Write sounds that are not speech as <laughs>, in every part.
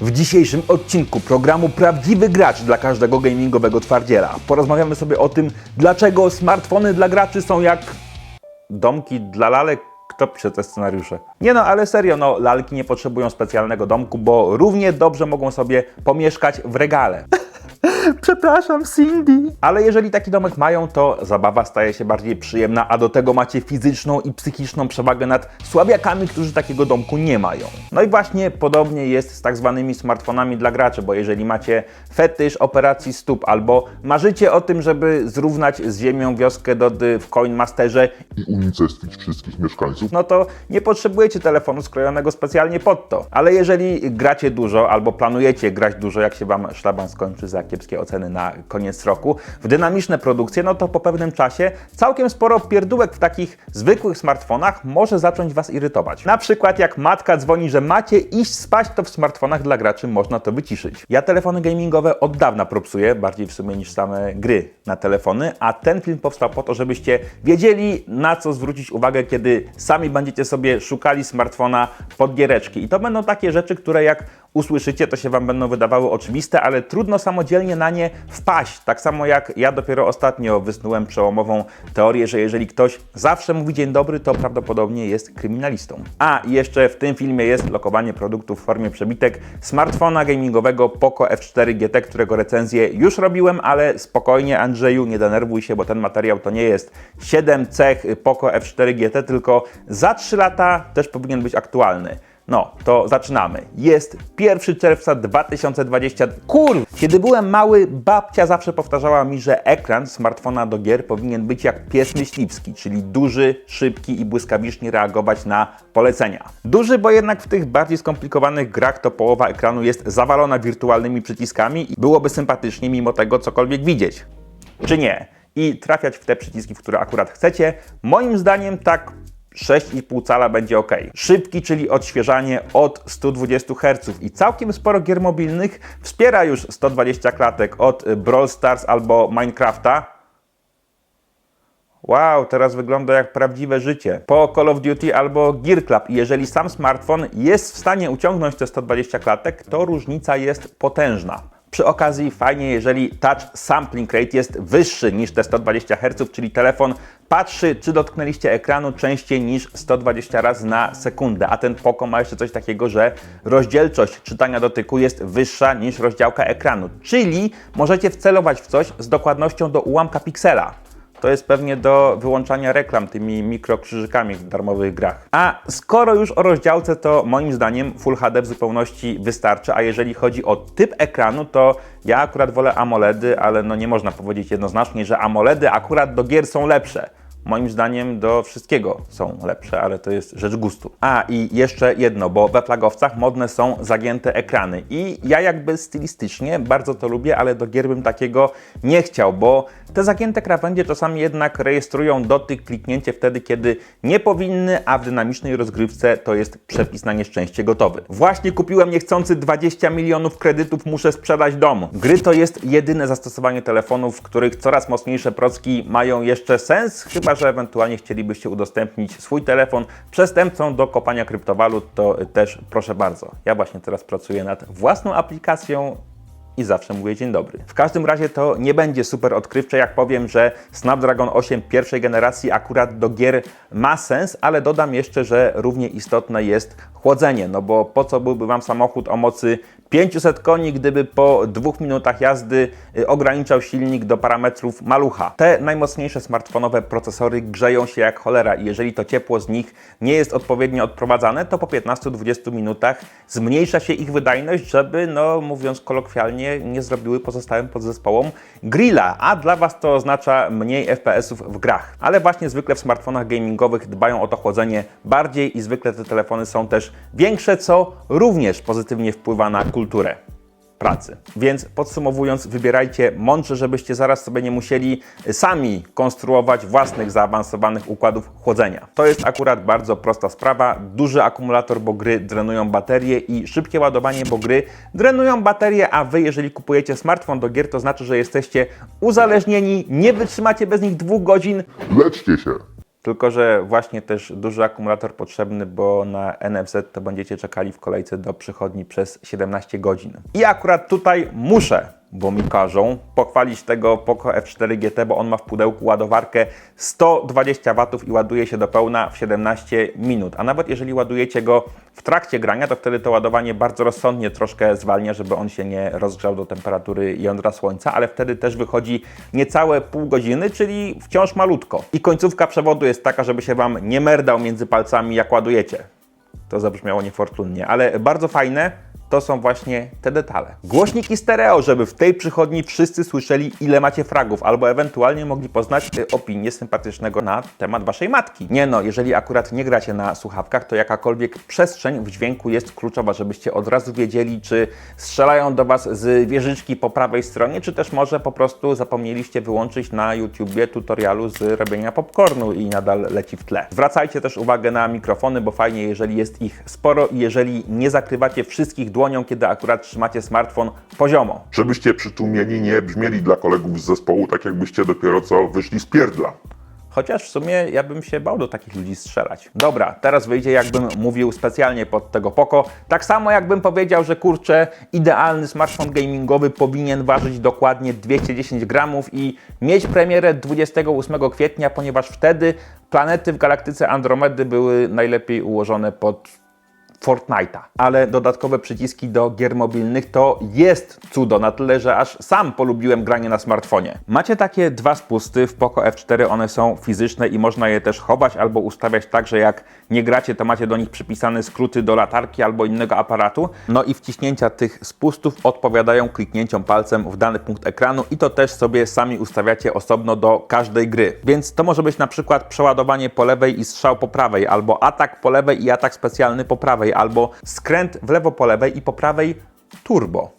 W dzisiejszym odcinku programu Prawdziwy Gracz dla każdego gamingowego twardziela porozmawiamy sobie o tym, dlaczego smartfony dla graczy są jak domki dla lalek. Kto pisze te scenariusze? Nie no, ale serio, no lalki nie potrzebują specjalnego domku, bo równie dobrze mogą sobie pomieszkać w regale. <laughs> <laughs> Przepraszam, Cindy. Ale jeżeli taki domek mają, to zabawa staje się bardziej przyjemna, a do tego macie fizyczną i psychiczną przewagę nad słabiakami, którzy takiego domku nie mają. No i właśnie podobnie jest z tak zwanymi smartfonami dla graczy, bo jeżeli macie fetysz operacji stóp albo marzycie o tym, żeby zrównać z ziemią wioskę Dody w Coin Masterze i unicestwić wszystkich mieszkańców. no to nie potrzebujecie telefonu skrojonego specjalnie pod to. Ale jeżeli gracie dużo albo planujecie grać dużo, jak się Wam szlaban skończy za kiepskie oceny na koniec roku, w dynamiczne produkcje, no to po pewnym czasie całkiem sporo pierdółek w takich zwykłych smartfonach może zacząć Was irytować. Na przykład jak matka dzwoni, że macie iść spać, to w smartfonach dla graczy można to wyciszyć. Ja telefony gamingowe od dawna propsuję, bardziej w sumie niż same gry na telefony, a ten film powstał po to, żebyście wiedzieli na co zwrócić uwagę, kiedy sami będziecie sobie szukali smartfona pod giereczki. I to będą takie rzeczy, które jak usłyszycie, to się Wam będą wydawały oczywiste, ale trudno samodzielnie na nie wpaść. Tak samo jak ja dopiero ostatnio wysnułem przełomową teorię, że jeżeli ktoś zawsze mówi dzień dobry, to prawdopodobnie jest kryminalistą. A jeszcze w tym filmie jest lokowanie produktów w formie przebitek smartfona gamingowego Poco F4 GT, którego recenzję już robiłem, ale spokojnie Andrzeju, nie denerwuj się, bo ten materiał to nie jest 7 cech Poco F4 GT, tylko za 3 lata też powinien być aktualny. No, to zaczynamy. Jest 1 czerwca 2020. Kur! Kiedy byłem mały, babcia zawsze powtarzała mi, że ekran smartfona do gier powinien być jak pies myśliwski, czyli duży, szybki i błyskawicznie reagować na polecenia. Duży, bo jednak w tych bardziej skomplikowanych grach to połowa ekranu jest zawalona wirtualnymi przyciskami i byłoby sympatycznie mimo tego cokolwiek widzieć. Czy nie? I trafiać w te przyciski, w które akurat chcecie. Moim zdaniem tak 6,5 cala będzie ok. Szybki, czyli odświeżanie od 120 Hz i całkiem sporo gier mobilnych wspiera już 120 klatek od Brawl Stars albo Minecrafta. Wow, teraz wygląda jak prawdziwe życie. Po Call of Duty albo Gear Club. Jeżeli sam smartfon jest w stanie uciągnąć te 120 klatek, to różnica jest potężna. Przy okazji fajnie, jeżeli touch sampling rate jest wyższy niż te 120 Hz, czyli telefon patrzy, czy dotknęliście ekranu częściej niż 120 razy na sekundę. A ten Poco ma jeszcze coś takiego, że rozdzielczość czytania dotyku jest wyższa niż rozdziałka ekranu. Czyli możecie wcelować w coś z dokładnością do ułamka piksela. To jest pewnie do wyłączania reklam tymi mikrokrzyżykami w darmowych grach. A skoro już o rozdziałce, to moim zdaniem Full HD w zupełności wystarczy, a jeżeli chodzi o typ ekranu, to ja akurat wolę AMOLEDy, ale no nie można powiedzieć jednoznacznie, że AMOLEDy akurat do gier są lepsze. Moim zdaniem do wszystkiego są lepsze, ale to jest rzecz gustu. A i jeszcze jedno, bo we flagowcach modne są zagięte ekrany. I ja jakby stylistycznie bardzo to lubię, ale do gier bym takiego nie chciał, bo te zagięte krawędzie czasami jednak rejestrują dotyk, kliknięcie wtedy, kiedy nie powinny, a w dynamicznej rozgrywce to jest przepis na nieszczęście gotowy. Właśnie kupiłem niechcący 20 milionów kredytów, muszę sprzedać dom. Gry to jest jedyne zastosowanie telefonów, w których coraz mocniejsze procki mają jeszcze sens, chyba że ewentualnie chcielibyście udostępnić swój telefon przestępcom do kopania kryptowalut, to też proszę bardzo. Ja właśnie teraz pracuję nad własną aplikacją i zawsze mówię dzień dobry. W każdym razie to nie będzie super odkrywcze, jak powiem, że Snapdragon 8 pierwszej generacji akurat do gier ma sens, ale dodam jeszcze, że równie istotne jest chłodzenie, no bo po co byłby Wam samochód o mocy 500 koni, gdyby po dwóch minutach jazdy y, ograniczał silnik do parametrów malucha. Te najmocniejsze smartfonowe procesory grzeją się jak cholera i jeżeli to ciepło z nich nie jest odpowiednio odprowadzane, to po 15-20 minutach zmniejsza się ich wydajność, żeby, no mówiąc kolokwialnie, nie zrobiły pozostałym podzespołom grilla, a dla Was to oznacza mniej FPS-ów w grach. Ale właśnie zwykle w smartfonach gamingowych dbają o to chłodzenie bardziej i zwykle te telefony są też większe, co również pozytywnie wpływa na kulturę pracy. Więc podsumowując, wybierajcie mądrze, żebyście zaraz sobie nie musieli sami konstruować własnych zaawansowanych układów chłodzenia. To jest akurat bardzo prosta sprawa. Duży akumulator, bo gry drenują baterię i szybkie ładowanie, bo gry drenują baterię, a wy jeżeli kupujecie smartfon do gier, to znaczy, że jesteście uzależnieni, nie wytrzymacie bez nich dwóch godzin, Leczcie się! Tylko, że właśnie też duży akumulator potrzebny, bo na NFZ to będziecie czekali w kolejce do przychodni przez 17 godzin. I akurat tutaj muszę, bo mi każą, pochwalić tego Poco F4 GT, bo on ma w pudełku ładowarkę 120 W i ładuje się do pełna w 17 minut. A nawet jeżeli ładujecie go w trakcie grania, to wtedy to ładowanie bardzo rozsądnie troszkę zwalnia, żeby on się nie rozgrzał do temperatury jądra słońca, ale wtedy też wychodzi niecałe pół godziny, czyli wciąż malutko. I końcówka przewodu jest taka, żeby się Wam nie merdał między palcami jak ładujecie. To zabrzmiało niefortunnie, ale bardzo fajne to są właśnie te detale. Głośniki stereo, żeby w tej przychodni wszyscy słyszeli, ile macie fragów, albo ewentualnie mogli poznać y, opinię sympatycznego na temat waszej matki. Nie no, jeżeli akurat nie gracie na słuchawkach, to jakakolwiek przestrzeń w dźwięku jest kluczowa, żebyście od razu wiedzieli, czy strzelają do was z wieżyczki po prawej stronie, czy też może po prostu zapomnieliście wyłączyć na YouTubie tutorialu z robienia popcornu i nadal leci w tle. Zwracajcie też uwagę na mikrofony, bo fajnie, jeżeli jest ich sporo i jeżeli nie zakrywacie wszystkich dłonią, kiedy akurat trzymacie smartfon poziomo. Żebyście przytłumieni nie brzmieli dla kolegów z zespołu, tak jakbyście dopiero co wyszli z pierdla. Chociaż w sumie ja bym się bał do takich ludzi strzelać. Dobra, teraz wyjdzie jakbym mówił specjalnie pod tego Poco. Tak samo jakbym powiedział, że kurczę, idealny smartfon gamingowy powinien ważyć dokładnie 210 gramów i mieć premierę 28 kwietnia, ponieważ wtedy planety w galaktyce Andromedy były najlepiej ułożone pod Fortnite'a, ale dodatkowe przyciski do gier mobilnych to jest cudo, na tyle, że aż sam polubiłem granie na smartfonie. Macie takie dwa spusty w Poco F4, one są fizyczne i można je też chować albo ustawiać tak, że jak nie gracie, to macie do nich przypisane skróty do latarki albo innego aparatu. No i wciśnięcia tych spustów odpowiadają kliknięciom palcem w dany punkt ekranu i to też sobie sami ustawiacie osobno do każdej gry. Więc to może być na przykład przeładowanie po lewej i strzał po prawej, albo atak po lewej i atak specjalny po prawej, albo skręt w lewo po lewej i po prawej turbo.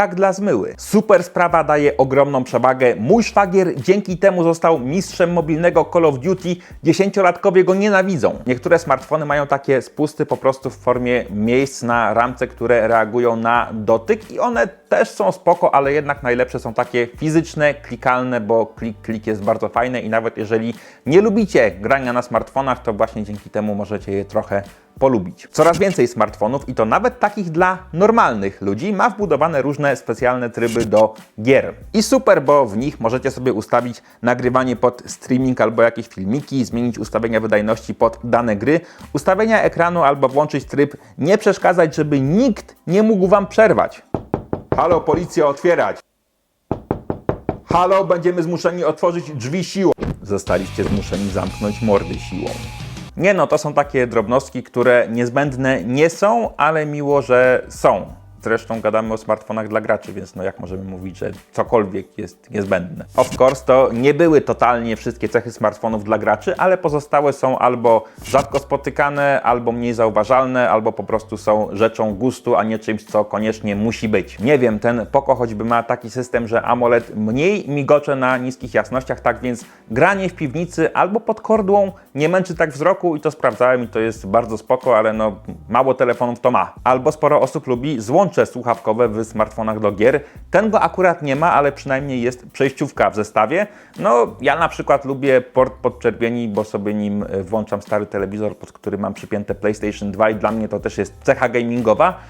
Tak dla zmyły. Super sprawa daje ogromną przewagę. Mój szwagier dzięki temu został mistrzem mobilnego Call of Duty. Dziesięciolatkowie go nienawidzą. Niektóre smartfony mają takie spusty po prostu w formie miejsc na ramce, które reagują na dotyk i one też są spoko, ale jednak najlepsze są takie fizyczne, klikalne, bo klik, klik jest bardzo fajny i nawet jeżeli nie lubicie grania na smartfonach, to właśnie dzięki temu możecie je trochę polubić. Coraz więcej smartfonów i to nawet takich dla normalnych ludzi ma wbudowane różne specjalne tryby do gier. I super, bo w nich możecie sobie ustawić nagrywanie pod streaming albo jakieś filmiki, zmienić ustawienia wydajności pod dane gry, ustawienia ekranu albo włączyć tryb nie przeszkadzać, żeby nikt nie mógł wam przerwać. Halo, policja, otwierać! Halo, będziemy zmuszeni otworzyć drzwi siłą. Zostaliście zmuszeni zamknąć mordy siłą. Nie no, to są takie drobnostki, które niezbędne nie są, ale miło, że są. Zresztą gadamy o smartfonach dla graczy, więc no jak możemy mówić, że cokolwiek jest niezbędne. Of course to nie były totalnie wszystkie cechy smartfonów dla graczy, ale pozostałe są albo rzadko spotykane, albo mniej zauważalne, albo po prostu są rzeczą gustu, a nie czymś, co koniecznie musi być. Nie wiem, ten Poco choćby ma taki system, że AMOLED mniej migocze na niskich jasnościach, tak więc granie w piwnicy albo pod kordłą nie męczy tak wzroku i to sprawdzałem i to jest bardzo spoko, ale no mało telefonów to ma. Albo sporo osób lubi złącze słuchawkowe w smartfonach do gier. Ten go akurat nie ma, ale przynajmniej jest przejściówka w zestawie. No ja na przykład lubię port podczerwieni, bo sobie nim e, włączam stary telewizor, pod który mam przypięte PlayStation 2 i dla mnie to też jest cecha gamingowa.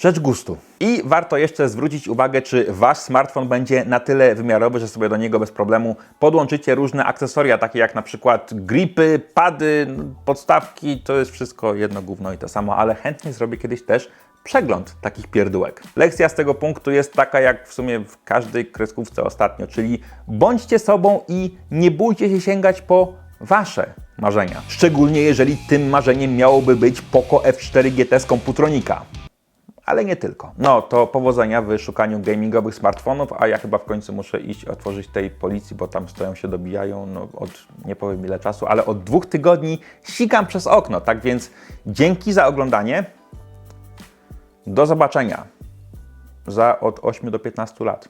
Rzecz gustu. I warto jeszcze zwrócić uwagę, czy wasz smartfon będzie na tyle wymiarowy, że sobie do niego bez problemu podłączycie różne akcesoria, takie jak na przykład gripy, pady, podstawki. To jest wszystko jedno gówno i to samo, ale chętnie zrobię kiedyś też przegląd takich pierdółek. Lekcja z tego punktu jest taka, jak w sumie w każdej kreskówce ostatnio, czyli bądźcie sobą i nie bójcie się sięgać po wasze marzenia. Szczególnie jeżeli tym marzeniem miałoby być Poco F4 GT z komputronika ale nie tylko. No to powodzenia w szukaniu gamingowych smartfonów, a ja chyba w końcu muszę iść otworzyć tej policji, bo tam stoją się dobijają no, od nie powiem ile czasu, ale od dwóch tygodni sikam przez okno. Tak więc dzięki za oglądanie. Do zobaczenia za od 8 do 15 lat.